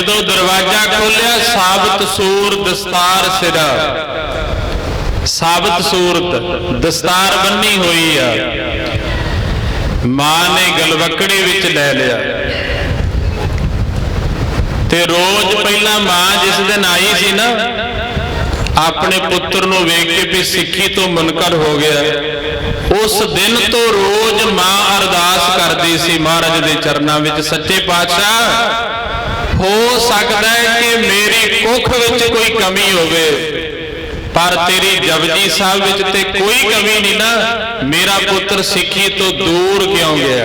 ਜਦੋਂ ਦਰਵਾਜ਼ਾ ਖੋਲਿਆ, ਸਾਬਤ ਸੂਰ ਦਸਤਾਰ ਸਿਰਾ। ਸਾਬਤ ਸੂਰਤ ਦਸਤਾਰ ਬੰਨੀ ਹੋਈ ਆ। ਮਾਂ ਨੇ ਗਲਵਕੜੀ ਵਿੱਚ ਲੈ ਲਿਆ। ਤੇ ਰੋਜ਼ ਪਹਿਲਾਂ ਮਾਂ ਜਿਸ ਦਿਨ ਆਈ ਸੀ ਨਾ, ਆਪਣੇ ਪੁੱਤਰ ਨੂੰ ਵੇਖ ਕੇ ਵੀ ਸਿੱਖੀ ਤੋਂ ਮੁਨਕਰ ਹੋ ਗਿਆ। ਉਸ ਦਿਨ ਤੋਂ ਰੋਜ਼ ਮਾਂ ਅਰਦਾਸ ਕਰਦੀ ਸੀ ਮਹਾਰਾਜ ਦੇ ਚਰਨਾਂ ਵਿੱਚ, ਸੱਚੇ ਪਾਤਸ਼ਾਹ ਹੋ ਸਕਦਾ ਹੈ ਕਿ ਮੇਰੀ ਕੁੱਖ ਵਿੱਚ ਕੋਈ ਕਮੀ ਹੋਵੇ। ਪਰ ਤੇਰੀ ਜਪਜੀ ਸਾਹਿਬ ਵਿੱਚ ਤੇ ਕੋਈ ਕਮੀ ਨਹੀਂ ਨਾ। ਮੇਰਾ ਪੁੱਤਰ ਸਿੱਖੀ ਤੋਂ ਦੂਰ ਕਿਉਂ ਗਿਆ?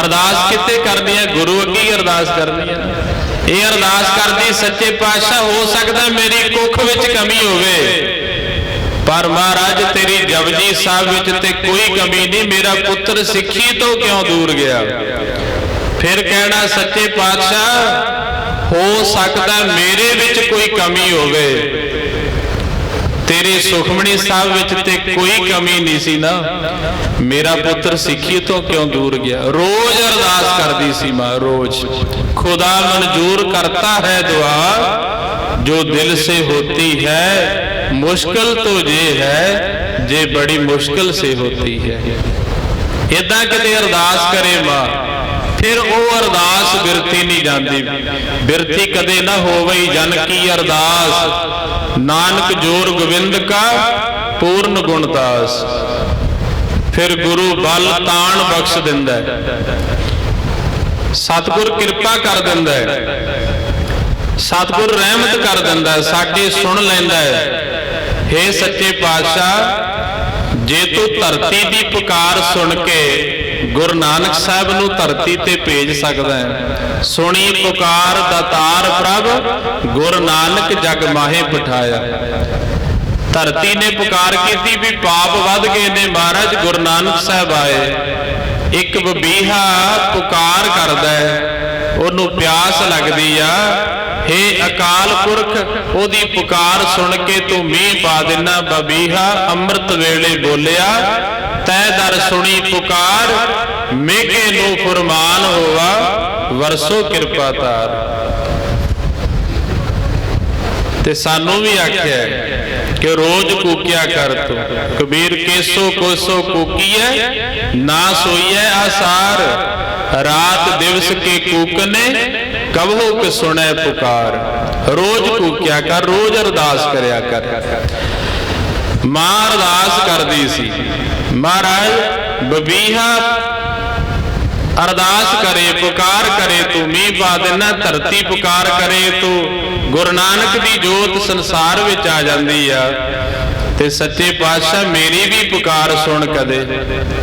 ਅਰਦਾਸ ਕਿੱਥੇ ਕਰਨੀ ਹੈ? ਗੁਰੂ ਅੱਗੇ ਅਰਦਾਸ ਕਰਨੀ ਹੈ। ਇਹ ਅਰਦਾਸ ਕਰਦੀ ਸੱਚੇ ਪਾਤਸ਼ਾਹ, ਹੋ ਸਕਦਾ ਮੇਰੀ ਕੁੱਖ ਵਿੱਚ ਕਮੀ ਹੋਵੇ। ਪਰ ਮਹਾਰਾਜ, ਤੇਰੀ ਜਪਜੀ ਸਾਹਿਬ ਵਿੱਚ ਤੇ ਕੋਈ ਕਮੀ ਨਹੀਂ। ਮੇਰਾ ਪੁੱਤਰ ਸਿੱਖੀ ਤੋਂ ਕਿਉਂ ਦੂਰ ਗਿਆ? ਫਿਰ ਕਹਿਣਾ, ਸੱਚੇ ਪਾਤਸ਼ਾਹ, ਹੋ ਸਕਦਾ ਮੇਰੇ ਵਿੱਚ ਕੋਈ ਕਮੀ ਹੋਵੇ। ਤੇਰੇ ਸੁਖਮਣੀ ਸਾਹਿਬ ਵਿੱਚ ਤੇ ਕੋਈ ਕਮੀ ਨਹੀਂ ਸੀ ਨਾ। ਮੇਰਾ ਪੁੱਤਰ ਸਿੱਖੀ ਤੋਂ ਕਿਉਂ ਦੂਰ ਗਿਆ? ਰੋਜ਼ ਅਰਦਾਸ ਕਰਦੀ ਸੀ ਮਾਂ, ਰੋਜ਼। ਖੁਦਾ ਮਨਜ਼ੂਰ ਕਰਤਾ ਹੈ ਦੁਆ, ਜੋ ਦਿਲ ਸੇ ਹੋਤੀ ਹੈ, ਮੁਸ਼ਕਲ तो ये ਹੈ, ਜੇ ਬੜੀ ਮੁਸ਼ਕਲ ਸੇ ਹੋਤੀ ਹੈ। ਇਦਾਂ ਕਿਤੇ ਅਰਦਾਸ ਕਰੇ ਮਾਂ ਫਿਰ ਉਹ ਅਰਦਾਸ ਬਿਰਤੀ ਨਹੀਂ ਜਾਂਦੀ। ਬਿਰਤੀ ਕਦੇ ਨਾ ਹੋਵੇ ਜਨ ਕੀ ਅਰਦਾਸ। ਨਾਨਕ ਜੋਰ ਗੋਬਿੰਦ ਕਾ ਪੂਰਨ ਗੁਣਦਾਸ ਫਿਰ ਗੁਰੂ ਬਲ ਤਾਣ ਬਖਸ਼ ਦਿੰਦਾ ਹੈ। ਸਤਿਗੁਰ ਕਿਰਪਾ ਕਰ ਦਿੰਦਾ ਹੈ। ਸਤਿਗੁਰ ਰਹਿਮਤ ਕਰ ਦਿੰਦਾ ਹੈ। ਸਾਡੀ ਸੁਣ ਲੈਂਦਾ ਹੈ। हे ਸੱਚੇ ਪਾਤਸ਼ਾਹ, ਜੇ ਤੂੰ ਧਰਤੀ ਦੀ ਪੁਕਾਰ ਸੁਣ ਕੇ ਗੁਰੂ ਨਾਨਕ ਸਾਹਿਬ ਨੂੰ ਧਰਤੀ ਤੇ ਭੇਜ ਸਕਦਾ ਹੈ। ਸੁਣੀ ਪੁਕਾਰ ਦਾਤਾਰ ਪ੍ਰਭ, ਗੁਰੂ ਨਾਨਕ ਜਗ ਮਾਹੇ ਪਠਾਇਆ ਧਰਤੀ ਨੇ ਪੁਕਾਰ ਕੀਤੀ ਵੀ ਪਾਪ ਵੱਧ ਗਏ ਨੇ ਮਹਾਰਾਜ, ਗੁਰੂ ਨਾਨਕ ਸਾਹਿਬ ਆਏ। ਇੱਕ ਬਬੀਹਾ ਪੁਕਾਰ ਕਰਦਾ ਹੈ। ਉਹਨੂੰ ਪਿਆਸ ਲੱਗਦੀ ਆ। ਹੇ ਅਕਾਲ ਪੁਰਖ, ਉਹਦੀ ਪੁਕਾਰ ਸੁਣ ਕੇ ਤੂੰ ਮੀਂਹ ਪਾ ਦੇਣਾ ਬਬੀਹਾ, ਅੰਮ੍ਰਿਤ ਵੇਲੇ ਬੋਲਿਆ, ਤੈ ਦਰ ਸੁਣੀ ਪੁਕਾਰ ਮੇਕੇ ਨੂੰ ਫਰਮਾਨ ਹੋਵਾ ਵਰਸੋ ਕਿਰਪਾ ਤਾਰ। ਤੇ ਸਾਨੂੰ ਵੀ ਆਖਿਆ ਹੈ ਕਿ ਰੋਜ਼ ਕੂਕਿਆ ਕਰ ਤੂੰ ਕਬੀਰ ਕੇਸੋ ਕੋਸੋ ਕੂਕੀਐ ਨਾ ਸੋਈਐ ਆਸਾਰ ਰਾਤ ਦਿਵਸ ਕੇ ਕੂਕਨੇ ਕਬਹੋ ਕਿ ਸੁਣੈ ਪੁਕਾਰ ਰੋਜ਼ ਕੂਕਿਆ ਕਰ ਰੋਜ਼ ਅਰਦਾਸ ਕਰਿਆ ਕਰ ਮਾਂ ਅਰਦਾਸ ਕਰਦੀ ਸੀ ਮਹਾਰਾਜ ਬਬੀਹਾ ਅਰਦਾਸ ਕਰੇ, ਪੁਕਾਰ ਕਰੇ ਤੂੰ, ਮੀਂਹ ਪਾ ਦੇਣਾ ਧਰਤੀ ਪੁਕਾਰ ਕਰੇ ਤੂੰ। ਗੁਰੂ ਨਾਨਕ ਦੀ ਜੋਤ ਸੰਸਾਰ ਵਿੱਚ ਆ ਜਾਂਦੀ ਆ। ਤੇ ਸੱਚੇ ਪਾਤਸ਼ਾਹ, ਮੇਰੀ ਵੀ ਪੁਕਾਰ ਸੁਣ ਕਦੇ।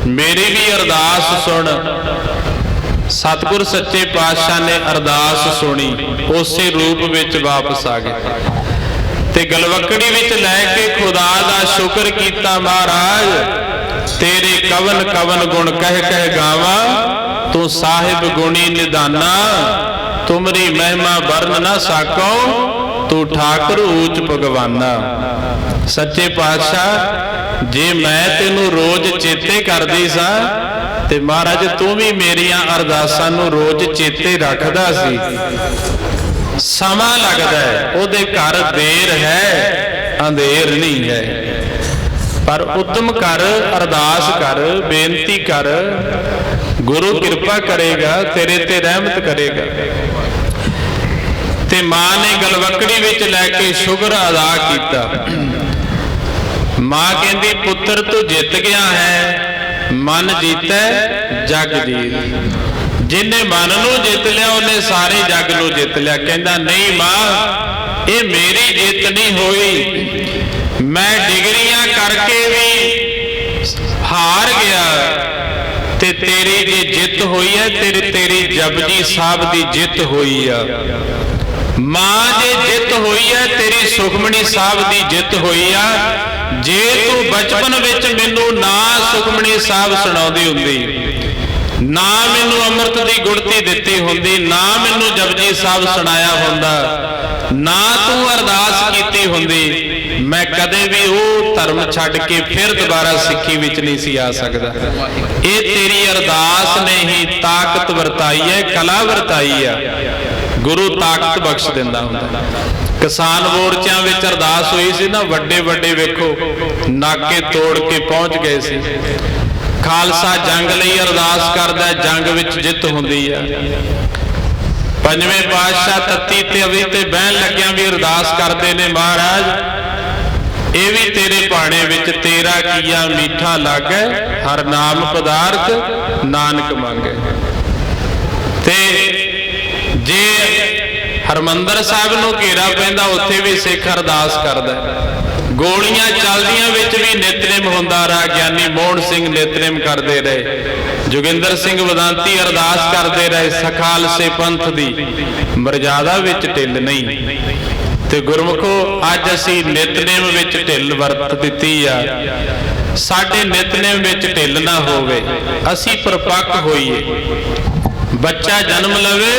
ਮੇਰੀ ਵੀ ਅਰਦਾਸ ਸੁਣ। ਸਤਿਗੁਰ ਸੱਚੇ ਪਾਤਸ਼ਾਹ ਨੇ ਅਰਦਾਸ ਸੁਣੀ। ਉਸੇ ਰੂਪ ਵਿੱਚ ਵਾਪਸ ਆ ਗਏ। ਤੇ ਗਲਵਕੜੀ ਵਿੱਚ ਲੈ ਕੇ ਖੁਦਾ ਦਾ ਸ਼ੁਕਰ ਕੀਤਾ ਮਹਾਰਾਜ। ਤੇਰੇ ਕਵਨ ਕਵਨ ਗੁਣ ਕਹਿ ਕਹਿ ਗਾਵਾਂ। ਤੂੰ ਸਾਹਿਬ ਗੁਣੀ ਨਿਦਾਨਾ, ਤੁਮਰੀ ਮਹਿਮਾ ਵਰਨ ਨਾ ਸਾਕੋ, ਤੂੰ ਠਾਕੁਰ ਊਚ ਭਗਵਾਨਾ। ਸੱਚੇ ਪਾਤਸ਼ਾਹ, ਜੇ ਮੈਂ ਤੈਨੂੰ ਰੋਜ਼ ਚੇਤੇ ਕਰਦੀ ਸਾਂ, ਤੇ ਮਹਾਰਾਜ ਤੂੰ ਵੀ ਮੇਰੀਆਂ ਅਰਦਾਸਾਂ ਨੂੰ ਰੋਜ਼ ਚੇਤੇ ਰੱਖਦਾ ਸੀ। ਸਮਾਂ ਲੱਗਦਾ ਹੈ, ਉਹਦੇ ਘਰ ਦੇਰ ਹੈ, ਅੰਧੇਰ ਨਹੀਂ ਹੈ। ਪਰ ਉਦਮ ਕਰ, ਅਰਦਾਸ ਕਰ, ਬੇਨਤੀ ਕਰ ਗੁਰੂ ਕਿਰਪਾ ਕਰੇਗਾ, ਤੇਰੇ ਤੇ ਰਹਿਮਤ ਕਰੇਗਾ। ਤੇ ਮਾਂ ਨੇ ਗਲਵਕੜੀ ਵਿੱਚ ਲੈ ਕੇ ਸ਼ੁਕਰ ਅਦਾ ਕੀਤਾ। ਮਾਂ ਕਹਿੰਦੀ, ਪੁੱਤਰ, ਤੂੰ ਜਿੱਤ ਗਿਆ ਹੈ। ਮਨ ਜੀਤੈ, ਜਗ ਜੀਤ। ਜਿਨੇ ਮਨ ਨੂੰ ਜਿੱਤ ਲਿਆ, ਉਹਨੇ ਸਾਰੇ ਜੱਗ ਨੂੰ ਜਿੱਤ ਲਿਆ। ਕਹਿੰਦਾ, ਨਹੀਂ ਮਾਂ, ਇਹ ਮੇਰੀ ਜਿੱਤ ਨਹੀਂ ਹੋਈ। ਮੈਂ ਡਿਗਰੀਆਂ ਕਰਕੇ ਵੀ ਹਾਰ ਗਿਆ। ਤੇ ਤੇਰੀ ਜੇ ਜਿੱਤ ਹੋਈ ਹੈ, ਤੇਰੀ ਤੇਰੀ ਜਪਜੀ ਸਾਹਿਬ ਦੀ ਜਿੱਤ ਹੋਈ ਆ। ਮਾਂ ਜੇ ਜਿੱਤ ਹੋਈ ਹੈ, ਤੇਰੀ ਸੁਖਮਣੀ ਸਾਹਿਬ ਦੀ ਜਿੱਤ ਹੋਈ ਆ। ਜੇ ਤੂੰ ਬਚਪਨ ਵਿੱਚ ਮੈਨੂੰ ਨਾ ਸੁਖਮਣੀ ਸਾਹਿਬ ਸੁਣਾਉਂਦੀ ਹੁੰਦੀ, ਨਾ ਮੈਨੂੰ ਅੰਮ੍ਰਿਤ ਦੀ ਗੁੜਤੀ ਦਿੱਤੀ ਹੁੰਦੀ, ਨਾ ਮੈਨੂੰ ਜਪਜੀ ਸਾਹਿਬ ਸੁਣਾਇਆ ਹੁੰਦਾ, ਨਾ ਤੂੰ ਅਰਦਾਸ ਕੀਤੀ ਹੁੰਦੀ ਮੈਂ ਕਦੇ ਵੀ ਉਹ ਧਰਮ ਛੱਡ ਕੇ ਫਿਰ ਦੁਬਾਰਾ ਸਿੱਖੀ ਵਿੱਚ ਨਹੀਂ ਸੀ ਆ ਸਕਦਾ। ਇਹ ਤੇਰੀ ਅਰਦਾਸ ਨੇ ਹੀ ਤਾਕਤ ਵਰਤਾਈ ਹੈ, ਕਲਾ ਵਰਤਾਈ ਆ ਗੁਰੂ ਤਾਕਤ ਬਖਸ਼ ਦਿੰਦਾ ਹੁੰਦਾ। ਕਿਸਾਨ ਮੋਰਚਿਆਂ ਵਿੱਚ ਅਰਦਾਸ ਹੋਈ ਸੀ ਨਾ, ਵੱਡੇ ਵੱਡੇ ਵੇਖੋ, ਨਾਕੇ ਤੋੜ ਕੇ ਪਹੁੰਚ ਗਏ ਸੀ। ਖਾਲਸਾ ਜੰਗ ਲਈ ਅਰਦਾਸ ਕਰਦਾ ਜੰਗ ਵਿੱਚ ਜਿੱਤ ਹੁੰਦੀ ਆ ਪੰਜਵੇਂ ਪਾਤਸ਼ਾਹ ਤੱਤੀ ਤੇ ਅਵੀ ਤੇ ਬਹਿਣ ਲੱਗਿਆਂ ਵੀ ਅਰਦਾਸ ਕਰਦੇ ਨੇ ਮਹਾਰਾਜ ਇਹ ਵੀ ਤੇਰੇ ਬਾਣੇ ਵਿੱਚ ਤੇਰਾ ਕੀਆ ਮੀਠਾ ਲਾਗੈ, ਹਰ ਨਾਮ ਪਦਾਰਥ ਨਾਨਕ ਮੰਗੈ। ਤੇ ਜੇ ਹਰਮੰਦਰ ਸਾਹਿਬ ਨੂੰ ਘੇਰਾ ਪੈਂਦਾ, ਉੱਥੇ ਵੀ ਸਿੱਖ ਅਰਦਾਸ ਕਰਦਾ ਗੋਲੀਆਂ ਚੱਲਦੀਆਂ ਵਿੱਚ ਵੀ ਨਿਤਨੇਮ ਹੁੰਦਾ ਰਹਾ, ਗਿਆਨੀ ਮੋਹਨ ਸਿੰਘ ਨਿਤਨੇਮ ਕਰਦੇ ਰਹੇ। ਜੋਗਿੰਦਰ ਸਿੰਘ ਵਦਾਂਤੀ ਅਰਦਾਸ ਕਰਦੇ ਰਹੇ ਸਖਾਲਸੇ ਪੰਥ ਦੀ। ਮਰਜ਼ਾਦਾ ਵਿੱਚ ਢਿੱਲ ਨਹੀਂ। ਤੇ ਗੁਰਮੁਖੋ, ਅੱਜ ਅਸੀਂ ਨਿਤਨੇਮ ਵਿੱਚ ਢਿੱਲ ਵਰਤ ਦਿੱਤੀ ਆ। ਸਾਡੇ ਨਿਤਨੇਮ ਵਿੱਚ ਢਿੱਲ ਨਾ ਹੋਵੇ, ਅਸੀਂ ਪਰਪੱਕ ਹੋਈਏ। ਬੱਚਾ ਜਨਮ ਲਵੇ,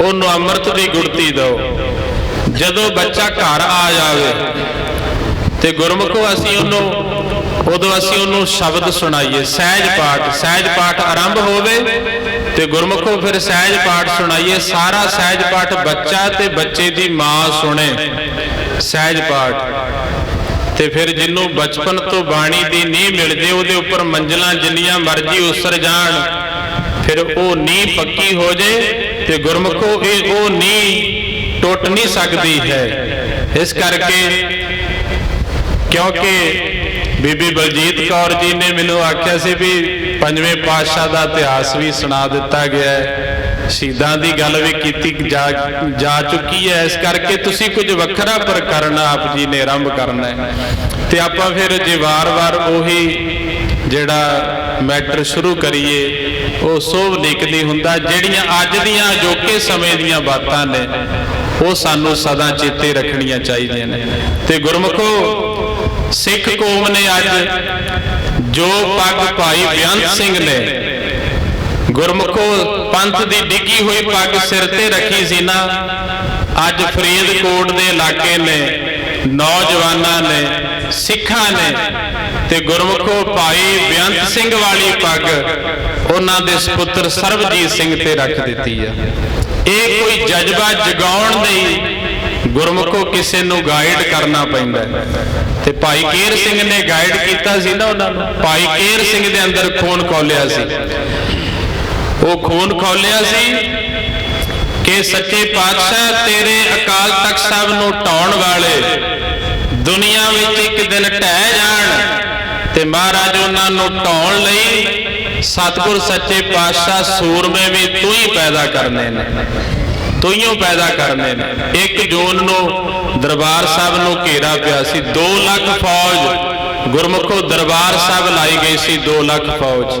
ਉਹਨੂੰ ਅੰਮ੍ਰਿਤ ਦੀ ਗੁੜਤੀ ਦਿਓ। ਜਦੋਂ ਬੱਚਾ ਘਰ ਆ ਜਾਵੇ, ਤੇ ਗੁਰਮੁਖੋ, ਅਸੀਂ ਉਹਨੂੰ, ਉਦੋਂ ਅਸੀਂ ਉਹਨੂੰ ਸ਼ਬਦ ਸੁਣਾਈਏ। ਸਹਿਜ ਪਾਠ ਸਹਿਜ ਪਾਠ ਆਰੰਭ ਹੋਵੇ ਤੇ ਗੁਰਮੁਖੋ ਫਿਰ ਸਹਿਜ ਪਾਠ ਸੁਣਾਈਏ। ਸਾਰਾ ਸਹਿਜ ਪਾਠ ਬੱਚਾ ਤੇ ਬੱਚੇ ਦੀ ਮਾਂ ਸੁਣੇ। ਸਹਿਜ ਪਾਠ। ਤੇ ਫਿਰ ਜਿਹਨੂੰ ਬਚਪਨ ਤੋਂ ਬਾਣੀ ਦੀ ਨੀਂਹ ਮਿਲ ਜੇ ਉਹਦੇ ਉੱਪਰ ਮੰਜ਼ਲਾਂ ਜਿੰਨੀਆਂ ਮਰਜ਼ੀ ਉਸਰ ਜਾਣ। ਫਿਰ ਉਹ ਨੀਂਹ ਪੱਕੀ ਹੋ ਜੇ ਤੇ ਗੁਰਮੁਖੋ ਇਹ ਉਹ ਨੀਂਹ ਟੁੱਟ ਨਹੀਂ ਸਕਦੀ ਹੈ। ਇਸ ਕਰਕੇ ਕਿਉਂਕਿ ਬੀਬੀ ਬਲਜੀਤ ਕੌਰ ਜੀ ਨੇ ਮੈਨੂੰ ਆਖਿਆ ਸੀ ਵੀ ਪੰਜਵੇਂ ਪਾਤਸ਼ਾਹ ਦਾ ਇਤਿਹਾਸ ਵੀ ਸੁਣਾ ਦਿੱਤਾ ਗਿਆ ਹੈ। ਸ਼ਹੀਦਾਂ ਦੀ ਗੱਲ ਵੀ ਕੀਤੀ ਜਾ ਚੁੱਕੀ ਹੈ। ਇਸ ਕਰਕੇ ਤੁਸੀਂ ਕੁਝ ਵੱਖਰਾ ਪ੍ਰਕਰਨ ਆਪ ਜੀ ਨੇ ਆਰੰਭ ਕਰਨਾ ਹੈ। ਤੇ ਆਪਾਂ ਫਿਰ ਜੇ ਵਾਰ-ਵਾਰ ਉਹੀ ਜਿਹੜਾ ਮੈਟਰ ਸ਼ੁਰੂ ਕਰੀਏ, ਉਹ ਸੋਭ ਨਿਕਦੀ ਹੁੰਦਾ, ਜਿਹੜੀਆਂ ਅੱਜ ਦੀਆਂ ਅਜੋਕੇ ਸਮੇਂ ਦੀਆਂ ਬਾਤਾਂ ਨੇ, ਉਹ ਸਾਨੂੰ ਸਦਾ ਚੇਤੇ ਰੱਖਣੀਆਂ ਚਾਹੀਦੀਆਂ ਨੇ। ਤੇ ਗੁਰਮੁਖੋ, ਸਿੱਖ ਕੌਮ ਨੇ ਅੱਜ ਜੋ ਪੱਗ ਭਾਈ ਬੇਅੰਤ ਸਿੰਘ ਨੇ। ਗੁਰਮੁਖੋ ਪੰਥ ਦੀ ਡਿੱਗੀ ਹੋਈ ਪੱਗ ਸਿਰ ਤੇ ਰੱਖੀ ਸੀ ਨਾ, ਅੱਜ ਫਰੀਦਕੋਟ ਦੇ ਇਲਾਕੇ ਨੇ, ਨੌਜਵਾਨਾਂ ਨੇ, ਸਿੱਖਾਂ ਨੇ ਤੇ ਗੁਰਮੁਖੋ ਭਾਈ ਬੇਅੰਤ ਸਿੰਘ ਵਾਲੀ ਪੱਗ ਉਹਨਾਂ ਦੇ ਸੁਪੁੱਤਰ ਸਰਬਜੀਤ ਸਿੰਘ ਤੇ ਰੱਖ ਦਿੱਤੀ ਆ। ਇਹ ਕੋਈ ਜਜ਼ਬਾ ਜਗਾਉਣ ਲਈ ਗੁਰਮੁਖੋ ਕਿਸੇ ਨੂੰ ਗਾਈਡ ਕਰਨਾ ਪੈਂਦਾ ਤੇ ਭਾਈ ਕੇਰ ਸਿੰਘ ਨੇ ਗਾਈਡ ਕੀਤਾ ਸੀ ਨਾ ਉਹਨਾਂ ਨੂੰ। ਭਾਈ ਕੇਰ ਸਿੰਘ ਦੇ ਅੰਦਰ ਖੂਨ ਖੋਲਿਆ ਸੀ। ਉਹ ਖੂਨ ਖੋਲਿਆ ਸੀ ਕਿ ਸੱਚੇ ਪਾਤਸ਼ਾਹ ਤੇਰੇ ਅਕਾਲ ਤਖਤ ਸਾਹਿਬ ਨੂੰ ਢਾਉਣ ਵਾਲੇ ਦੁਨੀਆ ਵਿੱਚ ਇੱਕ ਦਿਨ ਢਹਿ ਜਾਣ ਤੇ ਮਹਾਰਾਜ ਉਹਨਾਂ ਨੂੰ ਢਾਉਣ ਲਈ ਸਤਿਗੁਰ ਸੱਚੇ ਪਾਤਸ਼ਾਹ ਸੂਰਮੇ ਵੀ ਤੂੰ ਹੀ ਪੈਦਾ ਕਰਨੇ ਨੇ। ਤੂੰ ਪੈਦਾ ਕਰਨੇ ਨੇ। 1 ਜੂਨ ਨੂੰ ਦਰਬਾਰ ਸਾਹਿਬ ਨੂੰ ਘੇਰਾ ਪਿਆ ਸੀ 2 ਲੱਖ ਫੌਜ। ਗੁਰਮੁਖੋ ਦਰਬਾਰ ਸਾਹਿਬ ਲਾਈ ਗਈ ਸੀ 2 ਲੱਖ ਫੌਜ।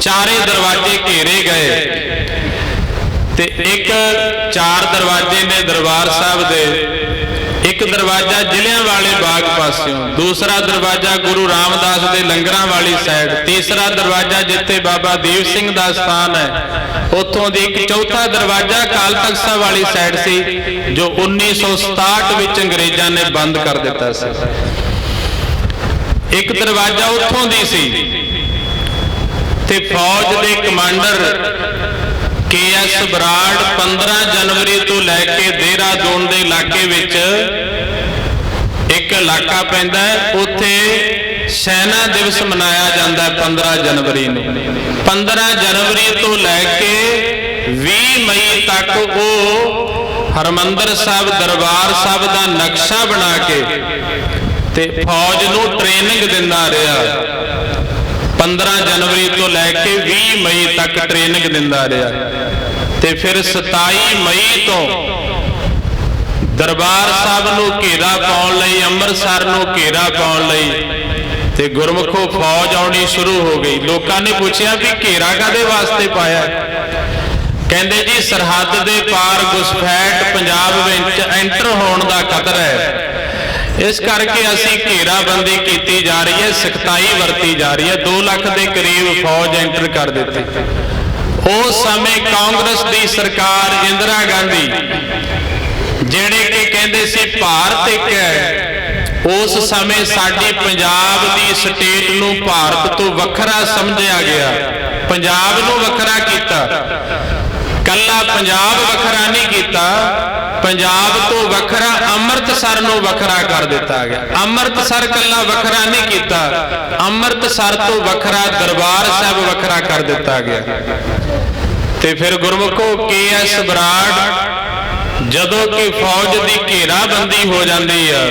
ਚਾਰੇ ਦਰਵਾਜ਼ੇ ਘੇਰੇ ਗਏ। ਤੇ ਇੱਕ ਚਾਰ ਦਰਵਾਜ਼ੇ ਨੇ ਦਰਬਾਰ ਸਾਹਿਬ ਦੇ। ਦਰਵਾਜ਼ਾ ਜ਼ਿਲ੍ਹਿਆਂ ਵਾਲੇ ਬਾਗ ਪਾਸਿਓਂ, ਦੂਸਰਾ ਦਰਵਾਜ਼ਾ ਗੁਰੂ ਰਾਮਦਾਸ ਦੇ ਲੰਗਰਾਂ ਵਾਲੀ ਸਾਈਡ, ਤੀਸਰਾ ਦਰਵਾਜ਼ਾ ਜਿੱਥੇ ਬਾਬਾ ਦੀਪ ਸਿੰਘ ਦਾ ਸਥਾਨ ਹੈ, ਉੱਥੋਂ ਦੀ ਇੱਕ ਚੌਥਾ ਦਰਵਾਜ਼ਾ ਕਾਲ ਤਖਤ ਸਾਹਿਬ ਵਾਲੀ ਸਾਈਡ ਸੀ, ਜੋ 1967 ਵਿੱਚ ਅੰਗਰੇਜ਼ਾਂ ਨੇ ਬੰਦ ਕਰ ਦਿੱਤਾ ਸੀ। ਇੱਕ ਦਰਵਾਜ਼ਾ ਉੱਥੋਂ ਦੀ ਸੀ, ਤੇ ਫੌਜ ਦੇ ਕਮਾਂਡਰ ਕੇਐਸ ਬਰਾੜ 15 ਜਨਵਰੀ ਤੋਂ ਲੈ ਕੇ ਦੇਹਰਾਦੂਨ ਦੇ ਇਲਾਕੇ ਵਿੱਚ ਇੱਕ ਇਲਾਕਾ ਪੈਂਦਾ ਉੱਥੇ ਸੈਨਾ ਦਿਵਸ ਮਨਾਇਆ ਜਾਂਦਾ ਹੈ 15 ਜਨਵਰੀ ਨੂੰ। 15 ਜਨਵਰੀ ਤੋਂ ਲੈ ਕੇ 20 ਮਈ ਤੱਕ ਉਹ ਹਰਮੰਦਰ ਸਾਹਿਬ, ਦਰਬਾਰ ਸਾਹਿਬ ਦਾ ਨਕਸ਼ਾ ਬਣਾ ਕੇ ਤੇ ਫੌਜ ਨੂੰ ਟ੍ਰੇਨਿੰਗ ਦਿੰਦਾ ਰਿਹਾ। 15 ਜਨਵਰੀ ਤੋਂ ਲੈ ਕੇ 20 ਮਈ ਤੱਕ ਟ੍ਰੇਨਿੰਗ ਦਿੰਦਾ ਰਿਹਾ। ਤੇ ਫਿਰ 27 ਮਈ ਤੋਂ ਦਰਬਾਰ ਸਾਹਿਬ ਨੂੰ ਘੇਰਾ ਪਾਉਣ ਲਈ, ਅੰਮ੍ਰਿਤਸਰ ਨੂੰ ਘੇਰਾ ਪਾਉਣ ਲਈ ਤੇ ਗੁਰਮੁਖੋ ਫੌਜ ਆਉਣੀ ਸ਼ੁਰੂ ਹੋ ਗਈ। ਲੋਕਾਂ ਨੇ ਪੁੱਛਿਆ ਵੀ ਘੇਰਾ ਕਾਦੇ ਵਾਸਤੇ ਪਾਇਆ ਕਹਿੰਦੇ ਜੀ, ਸਰਹੱਦ ਦੇ ਪਾਰ ਗੁਸਫੈਟ ਪੰਜਾਬ ਵਿੱਚ ਐਂਟਰ ਹੋਣ ਦਾ ਖਤਰਾ ਹੈ। ਇਸ ਕਰਕੇ ਅਸੀਂ ਘੇਰਾਬੰਦੀ ਕੀਤੀ ਜਾ ਰਹੀ ਹੈ, ਸਖਤਾਈ ਵਰਤੀ ਜਾ ਰਹੀ ਹੈ। 2 ਲੱਖ ਦੇ ਕਰੀਬ ਫੌਜ ਐਂਟਰ ਕਰ ਦਿੱਤੀ। ਉਸ ਸਮੇਂ ਕਾਂਗਰਸ ਦੀ ਸਰਕਾਰ ਇੰਦਰਾ ਗਾਂਧੀ, ਜਿਹੜੇ ਕਿ ਕਹਿੰਦੇ ਸੀ ਭਾਰਤ ਇੱਕ ਹੈ, ਉਸ ਸਮੇਂ ਸਾਡੀ ਪੰਜਾਬ ਦੀ ਸਟੇਟ ਨੂੰ ਭਾਰਤ ਤੋਂ ਵੱਖਰਾ ਸਮਝਿਆ ਗਿਆ, ਪੰਜਾਬ ਨੂੰ ਵੱਖਰਾ ਕੀਤਾ। ਕੱਲਾ ਪੰਜਾਬ ਵੱਖਰਾ ਨਹੀਂ ਕੀਤਾ। ਪੰਜਾਬ ਤੋਂ ਵੱਖਰਾ ਅੰਮ੍ਰਿਤਸਰ ਨੂੰ ਵੱਖਰਾ ਕਰ ਦਿੱਤਾ ਗਿਆ। ਅੰਮ੍ਰਿਤਸਰ ਕੱਲਾ ਵੱਖਰਾ ਨਹੀਂ ਕੀਤਾ। ਅੰਮ੍ਰਿਤਸਰ ਤੋਂ ਵੱਖਰਾ ਦਰਬਾਰ ਸਾਹਿਬ ਵੱਖਰਾ ਕਰ ਦਿੱਤਾ ਗਿਆ। ਤੇ ਫਿਰ ਗੁਰਮੁਖੋ ਕੇ ਐਸ ਬਰਾੜ, ਜਦੋਂ ਕਿ ਫੌਜ ਦੀ ਘੇਰਾਬੰਦੀ ਹੋ ਜਾਂਦੀ ਆ,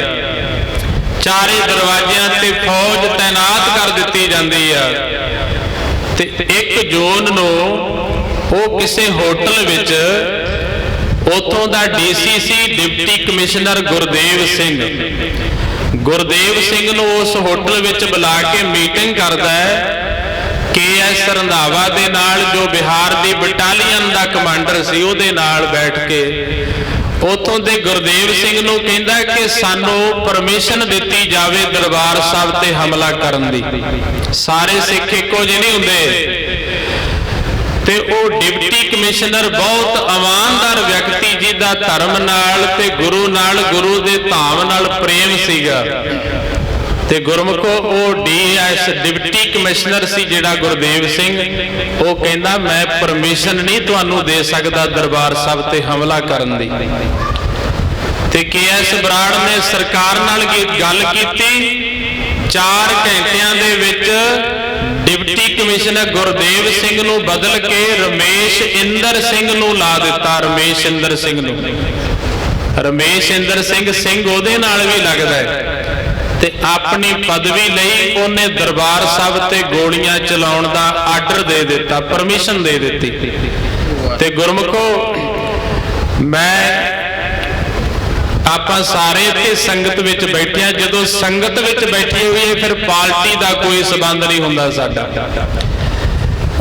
ਚਾਰੇ ਦਰਵਾਜ਼ਿਆਂ ਤੇ ਫੌਜ ਤਾਇਨਾਤ ਕਰ ਦਿੱਤੀ ਜਾਂਦੀ ਆ। ਤੇ 1 ਜੂਨ ਨੂੰ ਉਹ ਕਿਸੇ ਹੋਟਲ ਵਿੱਚ ਉਥੋਂ ਦਾ DCC deputy commissioner Gurdev Singh. Gurdev Singh ਨੂੰ ਉਸ ਹੋਟਲ ਵਿੱਚ ਬੁਲਾ ਕੇ ਮੀਟਿੰਗ ਕਰਦਾ ਹੈ ਕੇ ਐਸ ਰੰਧਾਵਾ ਦੇ ਨਾਲ, ਜੋ ਬਿਹਾਰ ਦੀ ਬਟਾਲੀਅਨ ਦਾ ਕਮਾਂਡਰ ਸੀ, ਉਹਦੇ ਨਾਲ ਬੈਠ ਕੇ। ਉਥੋਂ ਦੇ ਗੁਰਦੇਵ ਸਿੰਘ ਨੂੰ ਕਹਿੰਦਾ ਕਿ ਸਾਨੂੰ ਪਰਮਿਸ਼ਨ ਦਿੱਤੀ ਜਾਵੇ ਦਰਬਾਰ ਸਾਹਿਬ ਤੇ ਹਮਲਾ ਕਰਨ ਦੀ। ਸਾਰੇ ਸਿੱਖ ਇੱਕੋ ਜਿਹੇ ਨਹੀਂ ਹੁੰਦੇ। ਤੇ ਉਹ ਡਿਪਟੀ ਕਮਿਸ਼ਨਰ ਬਹੁਤ ਇਮਾਨਦਾਰ ਵਿਅਕਤੀ ਜਿਹਦਾ ਧਰਮ ਨਾਲ ਤੇ ਗੁਰੂ ਨਾਲ, ਗੁਰੂ ਦੇ ਧਾਮ ਨਾਲ ਪ੍ਰੇਮ ਸੀਗਾ। ਤੇ ਗੁਰਮੁਖੋ, ਉਹ ਡੀਐਸ ਡਿਪਟੀ ਕਮਿਸ਼ਨਰ ਸੀ ਜਿਹੜਾ ਗੁਰਦੇਵ ਸਿੰਘ। ਉਹ ਕਹਿੰਦਾ, ਮੈਂ ਪਰਮਿਸ਼ਨ ਨਹੀਂ ਤੁਹਾਨੂੰ ਦੇ ਸਕਦਾ ਦਰਬਾਰ ਸਾਹਿਬ ਤੇ ਹਮਲਾ ਕਰਨ ਦੀ। ਤੇ ਕੇਐਸ ਬਰਾੜ ਨੇ ਸਰਕਾਰ ਨਾਲ ਗੱਲ ਕੀਤੀ? 4 ਘੰਟਿਆਂ ਦੇ ਵਿੱਚ ਡਿਪਟੀ ਕਮਿਸ਼ਨਰ ਗੁਰਦੇਵ ਸਿੰਘ ਨੂੰ ਬਦਲ ਕੇ ਰਮੇਸ਼ ਇੰਦਰ ਸਿੰਘ ਨੂੰ ਲਾ ਦਿੱਤਾ, ਰਮੇਸ਼ ਇੰਦਰ ਸਿੰਘ ਨੂੰ। ਰਮੇਸ਼ ਇੰਦਰ ਸਿੰਘ ਸਿੰਘ ਉਹਦੇ ਨਾਲ ਵੀ ਲੱਗਦਾ ਹੈ। ਤੇ ਆਪਣੀ ਪਦਵੀ ਲਈ ਉਹਨੇ ਦਰਬਾਰ ਸਾਹਿਬ ਤੇ ਗੋਲੀਆਂ ਚਲਾਉਣ ਦਾ ਆਰਡਰ ਦੇ ਦਿੱਤਾ, ਪਰਮਿਸ਼ਨ ਦੇ ਦਿੱਤੀ। ਤੇ ਗੁਰਮਖੋ, ਮੈਂ ਆਪਾਂ ਸਾਰੇ ਇੱਥੇ ਸੰਗਤ ਵਿੱਚ ਬੈਠੇ ਆ ਜਦੋਂ ਸੰਗਤ ਵਿੱਚ ਬੈਠੇ ਹੋਈਏ ਫਿਰ ਪਾਰਟੀ ਦਾ ਕੋਈ ਸਬੰਧ ਨਹੀਂ ਹੁੰਦਾ ਸਾਡਾ।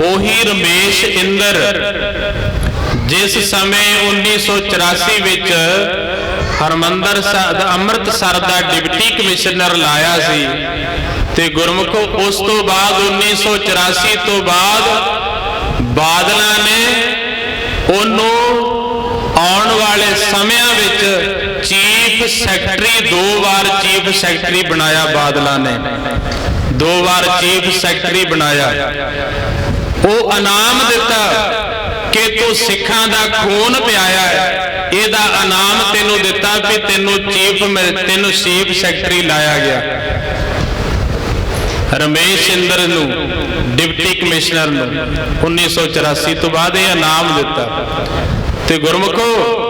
ਉਹੀ ਰਮੇਸ਼ ਇੰਦਰ, ਜਿਸ ਸਮੇਂ 1984 ਵਿੱਚ ਹਰਮੰਦਰ ਸਾਹਿਬ ਅੰਮ੍ਰਿਤਸਰ ਦਾ ਡਿਪਟੀ ਕਮਿਸ਼ਨਰ ਲਾਇਆ ਸੀ ਤੇ ਗੁਰਮੁਖੋ ਉਸ ਤੋਂ ਬਾਅਦ 1984 ਤੋਂ ਬਾਅਦ ਬਾਦਲਾਂ ਨੇ ਉਹਨੂੰ ਆਉਣ ਵਾਲੇ ਸਮਿਆਂ ਵਿੱਚ ਚੀਫ ਸੈਕਟਰੀ, ਦੋ ਵਾਰ ਚੀਫ ਸੈਕਟਰੀ ਬਣਾਇਆ ਬਾਦਲਾਂ ਨੇ। ਦੋ ਵਾਰ ਚੀਫ ਸੈਕਟਰੀ ਬਣਾਇਆ। ਉਹ ਇਨਾਮ ਦਿੱਤਾ ਕਿ ਤੂੰ ਸਿੱਖਾਂ ਦਾ ਖੂਨ ਪਿਆਇਆ ਹੈ। ਇਹਦਾ ਇਨਾਮ ਤੈਨੂੰ ਦਿੱਤਾ ਵੀ ਤੈਨੂੰ ਚੀਫ ਤੈਨੂੰ ਚੀਫ ਸੈਕਟਰੀ ਲਾਇਆ ਗਿਆ। ਰਮੇਸ਼ ਇੰਦਰ ਨੂੰ, ਡਿਪਟੀ ਕਮਿਸ਼ਨਰ ਨੂੰ 1984 ਤੋਂ ਬਾਅਦ ਇਹ ਇਨਾਮ ਦਿੱਤਾ। ਤੇ ਗੁਰਮੁਖੋ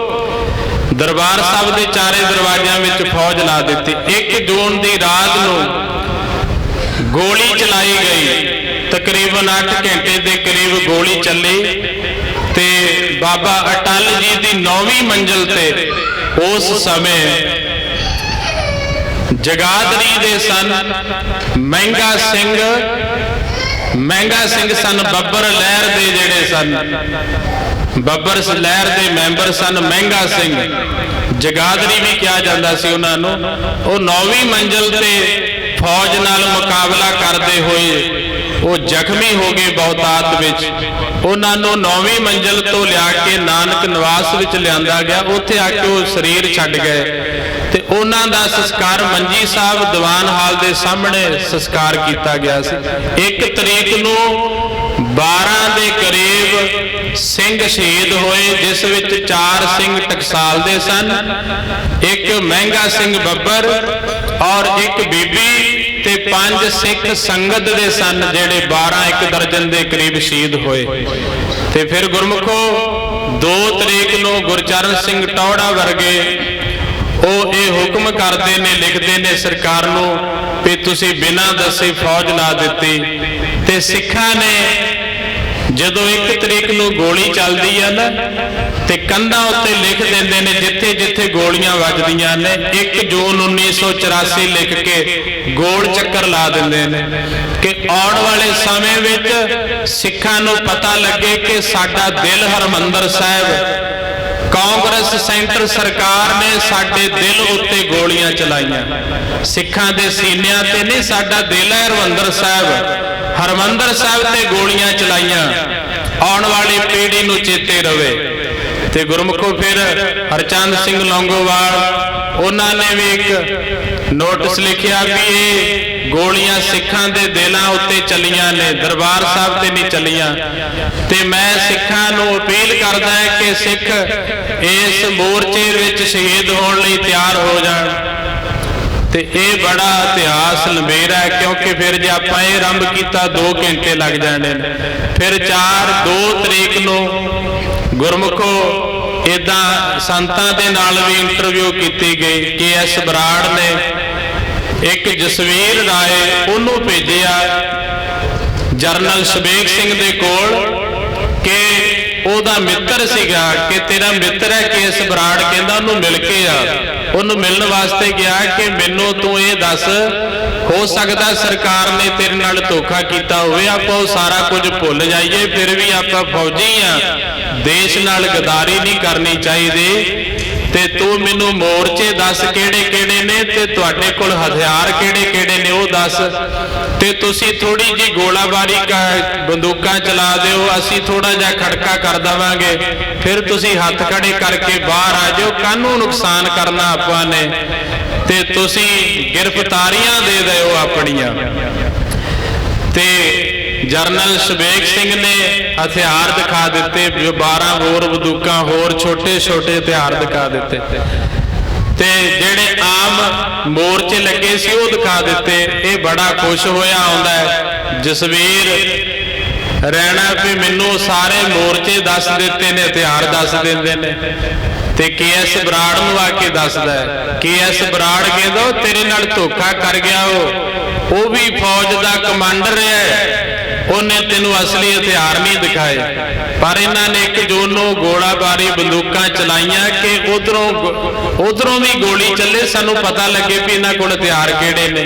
ਦਰਬਾਰ ਸਾਹਿਬ ਦੇ ਚਾਰੇ ਦਰਵਾਜ਼ਿਆਂ ਵਿੱਚ ਫੌਜ ਲਾ ਦਿੱਤੀ। 1 ਜੂਨ ਦੀ ਰਾਤ ਨੂੰ ਗੋਲੀ ਚਲਾਈ ਗਈ। ਤਕਰੀਬਨ 8 ਘੰਟੇ ਦੇ ਕਰੀਬ ਗੋਲੀ ਚੱਲੀ ਤੇ ਬਾਬਾ ਅਟਲ ਜੀ ਦੀ 9ਵੀਂ ਮੰਜ਼ਲ ਤੇ ਉਸ ਸਮੇਂ ਜਗਾਦਰੀ ਦੇ ਸਨ ਮਹਿੰਗਾ ਸਿੰਘ। ਮਹਿੰਗਾ ਸਿੰਘ ਸਨ ਬੱਬਰ ਲਹਿਰ ਦੇ ਜਿਹੜੇ ਸਨ। ਬੱਬਰ ਲਹਿਰ ਦੇ ਮੈਂਬਰ ਸਨ ਮਹਿੰਗਾ ਸਿੰਘ। ਜਗਾਦਰੀ ਵੀ ਕਿਹਾ ਜਾਂਦਾ ਸੀ ਉਹਨਾਂ ਨੂੰ, ਉਹ ਨੌਵੀਂ ਮੰਜ਼ਲ ਤੇ ਫੌਜ ਨਾਲ ਮੁਕਾਬਲਾ ਕਰਦੇ ਹੋਏ ਉਹ ਜ਼ਖਮੀ ਹੋ ਗਏ ਬਹੁਤਾਤ ਵਿੱਚ। ਉਹਨਾਂ ਨੂੰ ਨੌਵੀਂ ਮੰਜ਼ਲ ਤੋਂ ਲਿਆ ਕੇ ਨਾਨਕ ਨਿਵਾਸ ਵਿੱਚ ਲਿਆਂਦਾ ਗਿਆ, ਉੱਥੇ ਆ ਕੇ ਉਹ ਸਰੀਰ ਛੱਡ ਗਏ। ਤੇ ਉਹਨਾਂ ਦਾ ਸੰਸਕਾਰ ਮੰਜੀ ਸਾਹਿਬ ਦੀਵਾਨ ਹਾਲ ਦੇ ਸਾਹਮਣੇ ਸੰਸਕਾਰ ਕੀਤਾ ਗਿਆ ਸੀ। 1 ਤਰੀਕ ਨੂੰ 12 ਦੇ ਕਰੀਬ ਸਿੰਘ ਸ਼ਹੀਦ ਹੋਏ, ਜਿਸ ਵਿੱਚ ਚਾਰ ਸਿੰਘ ਟਕਸਾਲ ਦੇ ਸਨ, ਇੱਕ ਮਹਿੰਗਾ ਸਿੰਘ ਬੱਬਰ ਔਰ ਇੱਕ ਬੀਬੀ ਤੇ ਪੰਜ ਸਿੱਖ ਸੰਗਤ ਦੇ ਸਨ, ਜਿਹੜੇ 12 ਇੱਕ ਦਰਜਨ ਦੇ ਕਰੀਬ ਸ਼ਹੀਦ ਹੋਏ। ਤੇ ਫਿਰ ਗੁਰਮੁਖੋ 2 ਤਰੀਕ ਨੂੰ ਗੁਰਚਰਨ ਸਿੰਘ ਟੌੜਾ ਵਰਗੇ ਉਹ ਇਹ ਹੁਕਮ ਕਰਦੇ ਨੇ, ਲਿਖਦੇ ਨੇ ਸਰਕਾਰ ਨੂੰ ਵੀ ਤੁਸੀਂ ਬਿਨਾਂ ਦੱਸੇ ਫੌਜ ਲਾ ਦਿੱਤੀ। ਤੇ ਸਿੱਖਾਂ ਨੇ ਜਦੋਂ ਇੱਕ ਤਰੀਕ ਨੂੰ ਗੋਲੀ ਚੱਲਦੀ ਆ ਨਾ, ਤੇ ਕੰਧਾਂ ਉੱਤੇ ਲਿਖ ਦਿੰਦੇ ਨੇ ਜਿੱਥੇ ਜਿੱਥੇ ਗੋਲੀਆਂ ਵੱਜਦੀਆਂ ਨੇ 1 ਜੂਨ 1984 ਲਿਖ ਕੇ ਗੋਲ ਚੱਕਰ ਲਾ ਦਿੰਦੇ ਨੇ ਕਿ ਆਉਣ ਵਾਲੇ ਸਮੇਂ ਵਿੱਚ ਸਿੱਖਾਂ ਨੂੰ ਪਤਾ ਲੱਗੇ ਕਿ ਸਾਡਾ ਦਿਲ ਹਰਮੰਦਰ ਸਾਹਿਬ ਕਾਂਗਰਸ ਸੈਂਟਰ ਸਰਕਾਰ ਨੇ ਸਾਡੇ ਦਿਲ ਉੱਤੇ ਗੋਲੀਆਂ ਚਲਾਈਆਂ। ਸਿੱਖਾਂ ਦੇ ਸੀਨਿਆਂ ਤੇ ਨਹੀਂ, ਸਾਡਾ ਦਿਲ ਹੈ ਹਰਮੰਦਰ ਸਾਹਿਬ। ਹਰਮੰਦਰ ਸਾਹਿਬ ਤੇ ਗੋਲੀਆਂ ਚਲਾਈਆਂ। ਆਉਣ ਵਾਲੀ ਪੀੜ੍ਹੀ ਨੂੰ ਚੇਤੇ ਰਵੇ। ਤੇ ਗੁਰਮੁਖੋ ਫਿਰ ਹਰਚੰਦ ਸਿੰਘ ਲੌਂਗੋਵਾਲ, ਉਹਨਾਂ ਨੇ ਵੀ ਇੱਕ ਨੋਟਿਸ ਲਿਖਿਆ ਵੀ ਇਹ ਗੋਲੀਆਂ ਸਿੱਖਾਂ ਦੇ ਦਿਲਾਂ ਉੱਤੇ ਚੱਲੀਆਂ ਨੇ, ਦਰਬਾਰ ਸਾਹਿਬ ਤੇ ਨਹੀਂ ਚੱਲੀਆਂ। ਤੇ ਮੈਂ ਸਿੱਖਾਂ ਨੂੰ ਅਪੀਲ ਕਰਦਾ ਹਾਂ ਕਿ ਸਿੱਖ ਇਸ ਮੋਰਚੇ ਵਿੱਚ ਸ਼ਹੀਦ ਹੋਣ ਲਈ ਤਿਆਰ ਹੋ ਜਾਣ। ਤੇ ਇਹ ਬੜਾ ਇਤਿਹਾਸ ਲੰਬੇਰਾ ਹੈ, ਕਿਉਂਕਿ ਫਿਰ ਜੇ ਆਪਾਂ ਇਹ ਆਰੰਭ ਕੀਤਾ 2 ਘੰਟੇ ਲੱਗ ਜਾਣੇ ਨੇ। ਫਿਰ 4 2 ਤਰੀਕ ਨੂੰ ਗੁਰਮੁਖੋ ਇਦਾਂ ਸੰਤਾਂ ਦੇ ਨਾਲ ਵੀ ਇੰਟਰਵਿਊ ਕੀਤੀ ਗਈ, ਕੇ ਐਸ ਬਰਾੜ ਨੇ। ਇੱਕ ਜਸਵੀਰ ਰਾਏ ਉਹਨੂੰ ਭੇਜਿਆ ਜਰਨਲ ਸ਼ਬੇਗ ਸਿੰਘ ਦੇ ਕੋਲ ਕਿ ਉਹਦਾ ਮਿੱਤਰ ਸੀਗਾ, ਕਿ ਤੇਰਾ ਮਿੱਤਰ ਹੈ ਕੇਸ ਬਰਾੜ ਕਹਿੰਦਾ ਉਹਨੂੰ ਮਿਲ ਕੇ ਆ। ਉਹਨੂੰ ਮਿਲਣ ਵਾਸਤੇ ਗਿਆ ਕਿ ਮੈਨੂੰ ਤੂੰ ਇਹ ਦੱਸ, ਹੋ ਸਕਦਾ ਸਰਕਾਰ ਨੇ ਤੇਰੇ ਨਾਲ ਧੋਖਾ ਕੀਤਾ ਹੋਵੇ, ਆਪਾਂ ਉਹ ਸਾਰਾ ਕੁਝ ਭੁੱਲ ਜਾਈਏ, ਫਿਰ ਵੀ ਆਪਾਂ ਫੌਜੀ ਆ। ਦੇਸ਼ ਨਾਲ ਗਦਾਰੀ ਨਹੀਂ ਕਰਨੀ ਚਾਹੀਦੀ। ਤੇ ਤੂੰ ਮੈਨੂੰ ਮੋਰਚੇ ਦੱਸ ਕਿਹੜੇ ਕਿਹੜੇ ਨੇ ਤੇ ਤੁਹਾਡੇ ਕੋਲ ਹਥਿਆਰ ਕਿਹੜੇ ਕਿਹੜੇ ਨੇ ਉਹ ਦੱਸ। ਤੇ ਤੁਸੀਂ ਥੋੜੀ ਜੀ ਗੋਲਾਬਾਰੀ ਬੰਦੂਕਾਂ ਚਲਾ ਦਿਓ, ਅਸੀਂ ਥੋੜਾ ਜਿਹਾ ਖੜਕਾ ਕਰ ਦਵਾਂਗੇ। ਫਿਰ ਤੁਸੀਂ ਹੱਥ ਖੜੇ ਕਰਕੇ ਬਾਹਰ ਆ ਜਾਓ, ਕਾਹਨੂੰ ਨੁਕਸਾਨ ਕਰਨਾ ਆਪਾਂ ਨੇ? ਤੇ ਤੁਸੀਂ ਗ੍ਰਿਫਤਾਰੀਆਂ ਦੇ ਦਿਓ ਆਪਣੀਆਂ। ਤੇ ਜਰਨਲ ਸ਼ਬੇਗ ਸਿੰਘ ਨੇ ਹਥਿਆਰ ਦਿਖਾ ਦਿੱਤੇ, ਜੋ 12 ਹੋਰ ਬੰਦੂਕਾਂ ਹੋਰ ਛੋਟੇ-ਛੋਟੇ ਹਥਿਆਰ ਦਿਖਾ ਦਿੱਤੇ। ਤੇ ਜਿਹੜੇ ਆਮ ਮੋਰਚੇ ਲੱਗੇ ਸੀ, ਉਹ ਦਿਖਾ ਦਿੱਤੇ। ਇਹ ਬੜਾ ਖੁਸ਼ ਹੋਇਆ ਆਉਂਦਾ ਹੈ। ਜਸਵੀਰ ਰਹਿਣਾ ਵੀ ਮੈਨੂੰ ਸਾਰੇ ਮੋਰਚੇ ਦੱਸ ਦਿੱਤੇ ਨੇ, ਹਥਿਆਰ ਦੱਸ ਦਿੰਦੇ ਨੇ। ਤੇ ਕੇਐਸ ਬਰਾੜ ਨੂੰ ਆ ਕੇ ਦੱਸਦਾ ਹੈ। ਕੇਐਸ ਬਰਾੜ ਕਹਿੰਦਾ ਤੇਰੇ ਨਾਲ ਧੋਖਾ ਕਰ ਗਿਆ ਉਹ। ਉਹ ਵੀ ਫੌਜ ਦਾ ਕਮਾਂਡਰ ਹੈ। ਉਹਨੇ ਤੈਨੂੰ ਅਸਲੀ ਹਥਿਆਰ ਨਹੀਂ ਦਿਖਾਏ। ਪਰ ਇਹਨਾਂ ਨੇ ਇੱਕ ਜੂਨ ਗੋਲਾਬਾਰੀ ਬੰਦੂਕਾਂ ਚਲਾਈਆਂ ਕਿ ਉਧਰੋਂ ਉਧਰੋਂ ਵੀ ਗੋਲੀ ਚੱਲੇ, ਸਾਨੂੰ ਪਤਾ ਲੱਗੇ ਵੀ ਇਹਨਾਂ ਕੋਲ ਹਥਿਆਰ ਕਿਹੜੇ ਨੇ।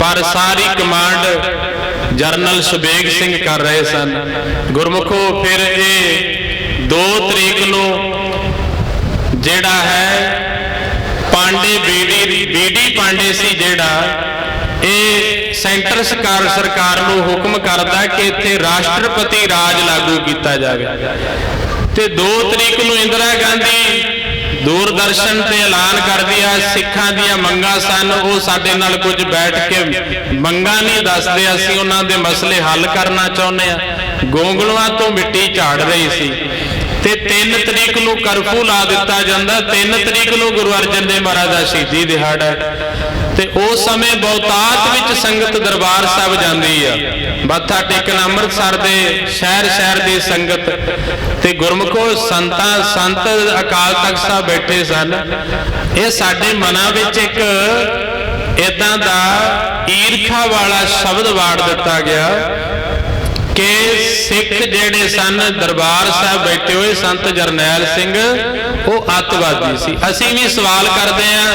ਪਰ ਸਾਰੀ ਕਮਾਂਡ ਜਰਨਲ ਸੁਬੇਗ ਸਿੰਘ ਕਰ ਰਹੇ ਸਨ। ਗੁਰਮੁਖੋ, ਫਿਰ ਇਹ 2 ਤਰੀਕ ਨੂੰ ਜਿਹੜਾ ਹੈ, Pande B D B D Pande ਸੀ ਜਿਹੜਾ ਇਹ ਸੈਂਟਰ ਸਰਕਾਰ ਸਰਕਾਰ ਨੂੰ ਹੁਕਮ ਕਰਦਾ ਕਿ ਇੱਥੇ ਰਾਸ਼ਟਰਪਤੀ ਰਾਜ ਲਾਗੂ ਕੀਤਾ ਜਾਵੇ। ਤੇ 2 ਤਰੀਕ ਨੂੰ ਇੰਦਰਾ ਗਾਂਧੀ ਦੂਰਦਰਸ਼ਨ ਤੇ ਐਲਾਨ ਕਰਦੀ ਆ, ਸਿੱਖਾਂ ਦੀਆਂ ਮੰਗਾਂ ਸਨ, ਉਹ ਸਾਡੇ ਨਾਲ ਕੁਝ ਬੈਠ ਕੇ ਮੰਗਾਂ ਨਹੀਂ ਦੱਸਦੇ, ਅਸੀਂ ਉਹਨਾਂ ਦੇ ਮਸਲੇ ਹੱਲ ਕਰਨਾ ਚਾਹੁੰਦੇ ਆ। ਗੋਂਗਲੂਆਂ ਤੋਂ ਮਿੱਟੀ ਝਾੜ ਰਹੀ ਸੀ। ਤੇ 3 ਤਰੀਕ ਨੂੰ ਕਰਫਿਊ ਲਾ ਦਿੱਤਾ ਜਾਂਦਾ 3 ਤਰੀਕ ਨੂੰ ਗੁਰੂ ਅਰਜਨ ਦੇਵ ਮਹਾਰਾਜ ਦਾ ਸ਼ਹੀਦੀ ਦਿਹਾੜਾ ਤੇ ਉਸ ਸਮੇਂ ਬਹੁਤਾਤ ਵਿੱਚ ਸੰਗਤ ਦਰਬਾਰ ਸਾਹਿਬ ਜਾਂਦੀ ਆ। ਮੱਥਾ ਟੇਕਣ ਅੰਮ੍ਰਿਤਸਰ ਦੇ ਸ਼ਹਿਰ ਸ਼ਹਿਰ ਦੀ ਸੰਗਤ ਤੇ ਗੁਰਮੁਖੋ ਸੰਤਾਂ, ਸੰਤ ਅਕਾਲ ਤਖਤ ਸਾਹਿਬ ਬੈਠੇ ਸਨ। ਇਹ ਸਾਡੇ ਮਨਾਂ ਵਿੱਚ ਇੱਕ ਇਦਾਂ ਦਾ ਈਰਖਾ ਵਾਲਾ ਸ਼ਬਦ ਵਾੜ ਦਿੱਤਾ ਗਿਆ ਕਿ ਸਿੱਖ ਜਿਹੜੇ ਸਨ, ਦਰਬਾਰ ਸਾਹਿਬ ਬੈਠੇ ਹੋਏ ਸੰਤ ਜਰਨੈਲ ਸਿੰਘ ਉਹ ਅੱਤਵਾਦੀ ਸੀ। ਅਸੀਂ ਵੀ ਸਵਾਲ ਕਰਦੇ ਆਂ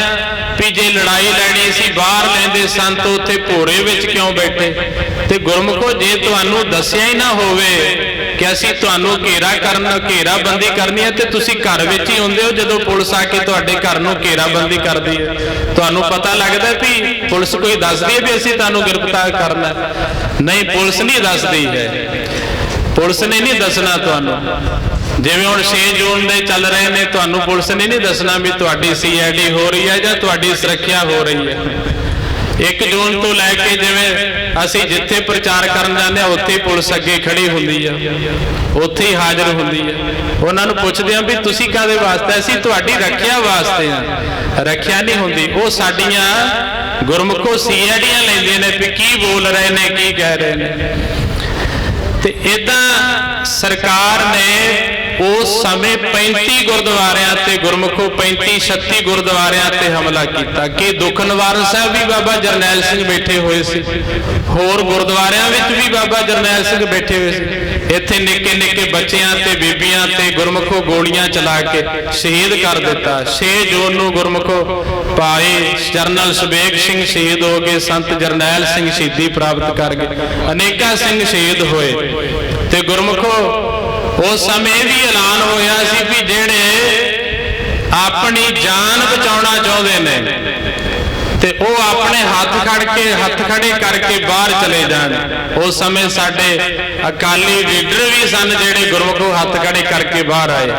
ਵੀ ਜੇ ਲੜਾਈ ਲੈਣੀ ਸੀ, ਬਾਹਰ ਲੈਂਦੇ ਸੰਤ ਉੱਥੇ ਭੋਰੇ ਵਿੱਚ ਕਿਉਂ ਬੈਠੇ? ਤੇ ਗੁਰਮੁਖੋ, ਜੇ ਤੁਹਾਨੂੰ ਦੱਸਿਆ ਹੀ ਨਾ ਹੋਵੇ ਕਿ ਅਸੀਂ ਤੁਹਾਨੂੰ ਘੇਰਾ ਕਰਨ, ਘੇਰਾਬੰਦੀ ਕਰਨੀ ਹੈ, ਤੇ ਤੁਸੀਂ ਘਰ ਵਿੱਚ ਹੀ ਹੁੰਦੇ ਹੋ ਜਦੋਂ ਪੁਲਿਸ ਆ ਕੇ ਤੁਹਾਡੇ ਘਰ ਨੂੰ ਘੇਰਾਬੰਦੀ ਕਰਦੀ ਹੈ। ਤੁਹਾਨੂੰ ਪਤਾ ਲੱਗਦਾ ਵੀ ਪੁਲਿਸ ਕੋਈ ਦੱਸਦੀ ਹੈ ਵੀ ਅਸੀਂ ਤੁਹਾਨੂੰ ਗ੍ਰਿਫਤਾਰ ਕਰਨਾ ਨਹੀਂ, ਪੁਲਿਸ ਨਹੀਂ ਦੱਸਦੀ ਹੈ। ਪੁਲਿਸ ਨੇ ਨਹੀਂ ਦੱਸਣਾ ਤੁਹਾਨੂੰ। ਜਿਵੇਂ ਹੁਣ 6 ਜੂਨ ਦੇ ਚੱਲ ਰਹੇ ਨੇ, ਤੁਹਾਨੂੰ ਪੁਲਿਸ ਨੇ ਨਹੀਂ ਦੱਸਣਾ ਵੀ ਤੁਹਾਡੀ ਸੀਆਈਡੀ ਹੋ ਰਹੀ ਹੈ ਜਾਂ ਤੁਹਾਡੀ ਸੁਰੱਖਿਆ ਹੋ ਰਹੀ ਹੈ। 1 ਜੂਨ ਤੋਂ ਲੈ ਕੇ ਜਿਵੇਂ ਅਸੀਂ ਜਿੱਥੇ ਪ੍ਰਚਾਰ ਕਰਨ ਜਾਂਦੇ ਆ ਉੱਥੇ ਪੁਲਿਸ ਅੱਗੇ ਖੜੀ ਹੁੰਦੀ ਆ। ਉੱਥੇ ਹੀ ਹਾਜ਼ਰ ਹੁੰਦੀ ਆ। ਉਹਨਾਂ ਨੂੰ ਪੁੱਛਦੇ ਆ ਵੀ ਤੁਸੀਂ ਕਾਦੇ ਵਾਸਤੇ? ਅਸੀਂ ਤੁਹਾਡੀ ਰੱਖਿਆ ਵਾਸਤੇ ਆ। ਰੱਖਿਆ ਨਹੀਂ ਹੁੰਦੀ। ਉਹ ਸਾਡੀਆਂ ਗੁਰਮੁਖੋ ਸੀਆਈਡੀਆਂ ਲੈਂਦੇ ਨੇ ਵੀ ਕੀ ਬੋਲ ਰਹੇ ਨੇ, ਕੀ ਕਹਿ ਰਹੇ ਨੇ। ਤੇ ਇਦਾਂ ਸਰਕਾਰ ਨੇ ਉਸ ਸਮੇਂ 35 ਗੁਰਦੁਆਰਿਆਂ ਤੇ ਗੁਰਮੁਖੋ 35 36 ਗੁਰਦੁਆਰਿਆਂ ਤੇ ਹਮਲਾ ਕੀਤਾ। ਕਿ ਦੁੱਖ ਸਾਹਿਬ ਵੀ ਬਾਬਾ ਜਰਨੈਲ ਸਿੰਘ ਬੈਠੇ ਹੋਏ ਸੀ। ਹੋਰ ਗੁਰਦੁਆਰਿਆਂ ਵਿੱਚ ਵੀ ਬਾਬਾ ਜਰਨੈਲ ਸਿੰਘ ਬੈਠੇ ਹੋਏ ਸੀ। ਇੱਥੇ ਨਿੱਕੇ ਨਿੱਕੇ ਬੱਚਿਆਂ ਤੇ ਬੀਬੀਆਂ ਤੇ ਗੁਰਮੁਖੋ ਗੋਲੀਆਂ ਚਲਾ ਕੇ ਸ਼ਹੀਦ ਕਰ ਦਿੱਤਾ। 6 ਜੂਨ ਨੂੰ ਗੁਰਮੁਖੋ ਭਾਈ ਜਰਨਲ ਸੁਬੇਗ ਸਿੰਘ ਸ਼ਹੀਦ ਹੋ ਗਏ ਸੰਤ ਜਰਨੈਲ ਸਿੰਘ ਸ਼ਹੀਦੀ ਪ੍ਰਾਪਤ ਕਰ ਗਏ। ਅਨੇਕਾਂ ਸਿੰਘ ਸ਼ਹੀਦ ਹੋਏ ਤੇ ਗੁਰਮੁਖੋ ਉਸ ਸਮੇਂ ਵੀ ਐਲਾਨ ਹੋਇਆ ਸੀ ਵੀ ਜਿਹੜੇ ਆਪਣੀ ਜਾਨ ਬਚਾਉਣਾ ਚਾਹੁੰਦੇ ਨੇ ਤੇ ਉਹ ਆਪਣੇ ਹੱਥ ਖੜ ਕੇ, ਹੱਥ ਖੜੇ ਕਰਕੇ ਬਾਹਰ ਚਲੇ ਜਾਣ। ਉਸ ਸਮੇਂ ਸਾਡੇ ਅਕਾਲੀ ਲੀਡਰ ਵੀ ਸਨ ਜਿਹੜੇ ਗੁਰਮੁਖੋ ਹੱਥ ਖੜੇ ਕਰਕੇ ਬਾਹਰ ਆਏ।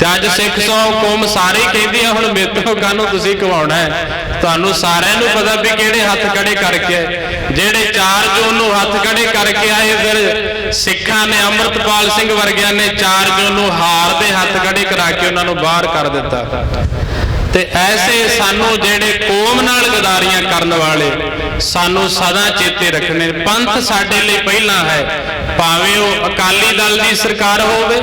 ਤੇ ਅੱਜ ਸਿੱਖ ਸੌ ਕੌਮ ਸਾਰੇ ਕਹਿੰਦੀ ਆ, ਹੁਣ ਮੇਰੇ ਤੋਂ ਕਾਹਨੂੰ ਤੁਸੀਂ ਕਵਾਉਣਾ ਹੈ? ਤੁਹਾਨੂੰ ਸਾਰਿਆਂ ਨੂੰ ਪਤਾ ਵੀ ਕਿਹੜੇ ਹੱਥ ਖੜੇ ਕਰਕੇ ਜਿਹੜੇ ਚਾਰ ਜੂਨ ਨੂੰ ਹੱਥ ਖੜੇ ਕਰਕੇ ਆਏ ਫਿਰ ਸਿੱਖਾਂ ਨੇ ਅੰਮ੍ਰਿਤਪਾਲ ਸਿੰਘ ਵਰਗਿਆਂ ਨੇ ਚਾਰ ਜੂਨ ਨੂੰ ਹਾਰ ਦੇ ਹੱਥ ਖੜੇ ਕਰਾ ਕੇ ਉਹਨਾਂ ਨੂੰ ਬਾਹਰ ਕਰ ਦਿੱਤਾ। ਤੇ ਐਸੇ ਸਾਨੂੰ ਜਿਹੜੇ ਕੌਮ ਨਾਲ ਗਦਾਰੀਆਂ ਕਰਨ ਵਾਲੇ ਸਾਨੂੰ ਸਦਾ ਚੇਤੇ ਰੱਖਣੇ। ਪੰਥ ਸਾਡੇ ਲਈ ਪਹਿਲਾਂ ਹੈ। ਭਾਵੇਂ ਉਹ ਅਕਾਲੀ ਦਲ ਦੀ ਸਰਕਾਰ ਹੋਵੇ,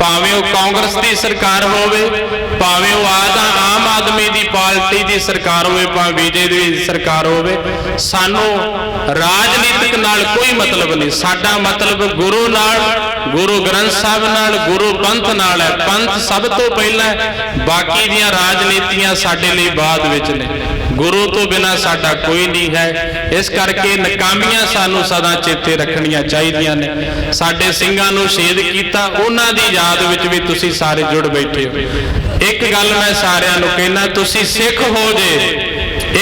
ਭਾਵੇਂ ਉਹ ਕਾਂਗਰਸ ਦੀ ਸਰਕਾਰ ਹੋਵੇ, ਭਾਵੇਂ ਉਹ ਆਦਾ ਆਮ ਆਦਮੀ ਦੀ ਪਾਰਟੀ ਦੀ ਸਰਕਾਰ ਹੋਵੇ, ਭਾਵੇਂ ਬੀਜੇਪੀ ਦੀ ਸਰਕਾਰ ਹੋਵੇ, ਸਾਨੂੰ ਰਾਜਨੀਤਿਕ ਨਾਲ ਕੋਈ ਮਤਲਬ ਨਹੀਂ। ਸਾਡਾ ਮਤਲਬ ਗੁਰੂ ਨਾਲ, ਗੁਰੂ ਗ੍ਰੰਥ ਸਾਹਿਬ ਨਾਲ, ਗੁਰੂ ਪੰਥ ਨਾਲ ਹੈ। ਪੰਥ ਸਭ ਤੋਂ ਪਹਿਲਾਂ ਬਾਕੀ ਦੀਆਂ ਰਾਜਨੀਤੀਆਂ ਸਾਡੇ ਲਈ ਬਾਅਦ ਵਿੱਚ ਨੇ। ਗੁਰੂ ਤੋਂ ਬਿਨਾ ਸਾਡਾ ਕੋਈ ਨਹੀਂ ਹੈ। ਇਸ ਕਰਕੇ ਨਕਾਮੀਆਂ ਸਾਨੂੰ ਸਦਾ ਚੇਤੇ ਰੱਖਣੀਆਂ ਚਾਹੀਦੀਆਂ ਨੇ। ਸਾਡੇ ਸਿੰਘਾਂ ਨੂੰ ਸ਼ਹੀਦ ਕੀਤਾ, ਉਹਨਾਂ ਦੀ ਯਾਦ ਵਿੱਚ ਵੀ ਤੁਸੀਂ ਸਾਰੇ ਜੁੜ ਬੈਠੇ ਹੋ। ਇੱਕ ਗੱਲ ਮੈਂ ਸਾਰਿਆਂ ਨੂੰ ਕਹਿਣਾ, ਤੁਸੀਂ ਸਿੱਖ ਹੋ ਜੇ।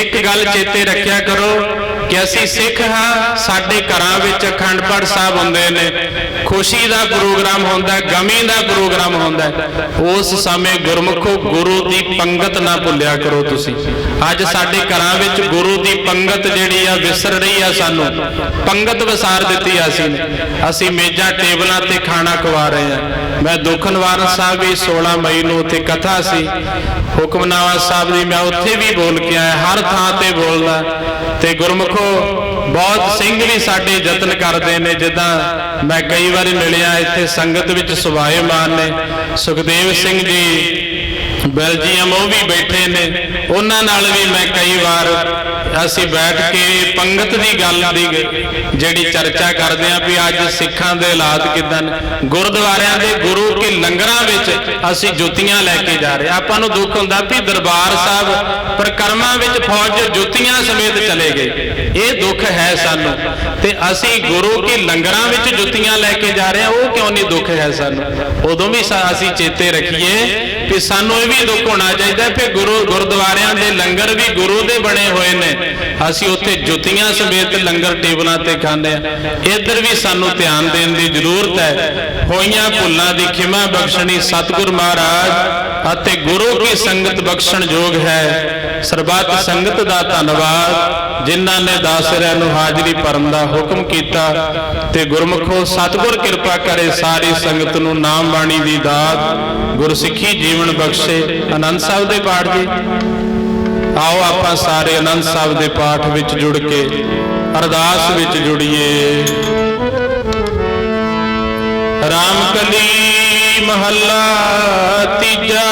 ਇੱਕ ਗੱਲ ਚੇਤੇ ਰੱਖਿਆ ਕਰੋ ਕਿ ਅਸੀਂ ਸਿੱਖ ਹਾਂ, ਸਾਡੇ ਘਰਾਂ ਵਿੱਚ ਅਖੰਡ ਪਾਠ ਸਾਹਿਬ ਹੁੰਦੇ ਨੇ। ਖੁਸ਼ੀ ਦਾ ਪ੍ਰੋਗਰਾਮ ਹੁੰਦਾ ਹੈ, ਗਮੀ ਦਾ ਪ੍ਰੋਗਰਾਮ ਹੁੰਦਾ ਹੈ। ਉਸ ਸਮੇਂ ਗੁਰਮੁਖੋ ਗੁਰੂ ਦੀ ਪੰਗਤ ਨਾ ਭੁੱਲਿਆ ਕਰੋ ਤੁਸੀਂ। ਅੱਜ ਸਾਡੇ ਘਰਾਂ ਵਿੱਚ ਗੁਰੂ ਦੀ ਪੰਗਤ ਜਿਹੜੀ ਆ, ਵਿਸਰ ਰਹੀ ਆ ਸਾਨੂੰ। ਪੰਗਤ ਵਿਸਾਰ ਦਿੱਤੀ ਆ ਅਸੀਂ ਅਸੀਂ ਮੇਜ਼ਾਂ ਟੇਬਲਾਂ ਤੇ ਖਾਣਾ ਖਵਾ ਰਹੇ ਆ। ਮੈਂ ਦੁੱਖ ਨਿਵਾਰਨ ਸਾਹਿਬ ਵੀ 16 ਮਈ ਨੂੰ ਉੱਥੇ ਕਥਾ ਸੀ। ਹੁਕਮਨਾਮਾ ਸਾਹਿਬ ਦੀ ਮੈਂ ਉੱਥੇ ਵੀ ਬੋਲ ਕੇ ਆਇਆ, ਹਰ ਥਾਂ ਤੇ ਬੋਲਦਾ। ਤੇ ਗੁਰਮੁਖੋ ਬਹੁਤ ਸਿੰਘ ਵੀ ਸਾਡੇ ਯਤਨ ਕਰਦੇ ਨੇ, ਜਿੱਦਾਂ ਮੈਂ ਕਈ ਵਾਰੀ ਮਿਲਿਆ ਇੱਥੇ ਸੰਗਤ ਵਿੱਚ ਸੁਭਾਏਮਾਨ ਨੇ, ਸੁਖਦੇਵ ਸਿੰਘ ਜੀ ਬੈਲਜੀਅਮ ਉਹ ਵੀ ਬੈਠੇ ਨੇ। ਉਹਨਾਂ ਨਾਲ ਵੀ ਮੈਂ ਕਈ ਵਾਰ ਅਸੀਂ ਬੈਠ ਕੇ ਪੰਗਤ ਦੀ ਗੱਲ ਦੀ ਜਿਹੜੀ ਚਰਚਾ ਕਰਦੇ ਆਂ ਵੀ ਅੱਜ ਸਿੱਖਾਂ ਦੇ ਹਾਲਾਤ ਕਿਦਾਂ ਗੁਰਦੁਆਰਿਆਂ ਦੇ ਗੁਰੂ ਕੇ ਲੰਗਰਾਂ ਵਿੱਚ ਅਸੀਂ ਜੁੱਤੀਆਂ ਲੈ ਕੇ ਜਾ ਰਹੇ ਆਪਾਂ ਨੂੰ ਦੁੱਖ ਹੁੰਦਾ ਵੀ ਦਰਬਾਰ ਸਾਹਿਬ ਪ੍ਰਕਰਮਾਂ ਵਿੱਚ ਫੌਜ ਜੁੱਤੀਆਂ ਸਮੇਤ ਚਲੇ ਗਏ। ਇਹ ਦੁੱਖ ਹੈ ਸਾਨੂੰ। ਤੇ ਅਸੀਂ ਗੁਰੂ ਕੇ ਲੰਗਰਾਂ ਵਿੱਚ ਜੁੱਤੀਆਂ ਲੈ ਕੇ ਜਾ ਰਹੇ ਹਾਂ, ਉਹ ਕਿਉਂ ਨਹੀਂ ਦੁੱਖ ਹੈ ਸਾਨੂੰ? ਉਦੋਂ ਵੀ ਅਸੀਂ ਚੇਤੇ ਰੱਖੀਏ ਕਿ ਸਾਨੂੰ ਇਹ ਵੀ ਦੁੱਖ ਹੋਣਾ ਚਾਹੀਦਾ ਕਿ ਗੁਰੂ ਗੁਰਦੁਆਰਿਆਂ ਦੇ ਲੰਗਰ ਵੀ ਗੁਰੂ ਦੇ ਬਣੇ ਹੋਏ ਨੇ। ਅਸੀਂ ਉੱਥੇ ਜੁੱਤੀਆਂ ਸਮੇਤ ਲੰਗਰ ਟੇਬਲਾਂ ਤੇ ਖਾਂਦੇ ਆ ਇੱਧਰ ਵੀ ਸਾਨੂੰ ਧਿਆਨ ਦੇਣ ਦੀ ਜ਼ਰੂਰਤ ਹੈ। ਹੋਈਆਂ ਭੁੱਲਾਂ ਦੀ ਖਿਮਾ ਬਖਸ਼ਣੀ ਸਤਿਗੁਰ ਮਹਾਰਾਜ। ਅਤੇ ਗੁਰੂ ਕੀ ਸੰਗਤ ਬਖਸ਼ਣ ਯੋਗ ਹੈ। ਸਰਬੱਤ ਸੰਗਤ ਦਾ ਧੰਨਵਾਦ, ਜਿਨ੍ਹਾਂ ਨੇ ਦਾਸਰਿਆਂ ਨੂੰ ਹਾਜ਼ਰੀ ਭਰਨ ਦਾ ਹੁਕਮ ਕੀਤਾ ਤੇ ਗੁਰਮੁਖੋ ਸਤਿਗੁਰ ਕਿਰਪਾ ਕਰੇ ਸਾਰੀ ਸੰਗਤ ਨੂੰ ਨਾਮ ਬਾਣੀ ਦੀ ਦਾਤ, ਗੁਰਸਿੱਖੀ ਜੀਵਨ ਬਖਸ਼ੇ। ਆਨੰਦ ਸਾਹਿਬ ਦੇ ਪਾਠ ਜੀ। ਆਓ ਆਪਾਂ ਸਾਰੇ ਆਨੰਦ ਸਾਹਿਬ ਦੇ ਪਾਠ ਵਿੱਚ ਜੁੜ ਕੇ ਅਰਦਾਸ ਵਿੱਚ ਜੁੜੀਏ। ਰਾਮ ਕਲੀ ਮਹੱਲਾ ਤੀਜਾ।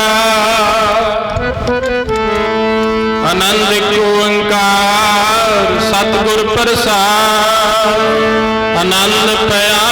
ਆਨੰਦ ਇੱਕ ਓੰਕਾਰ ਸਤਿਗੁਰ ਪ੍ਰਸਾਦ। ਆਨੰਦ ਪਿਆ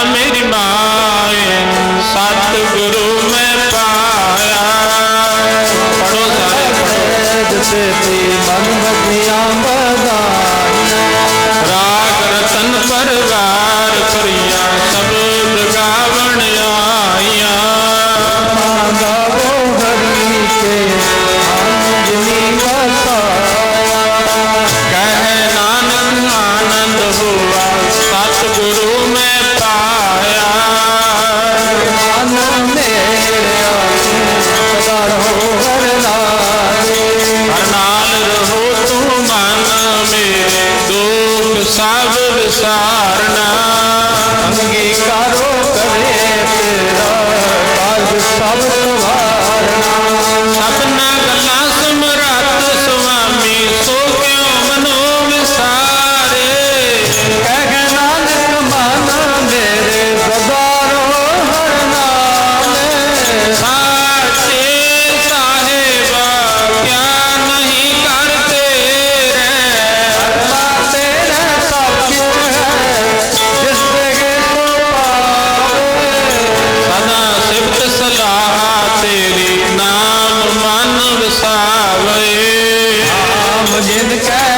ਆਮ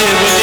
ਸਾਹਿਬ ਜੀ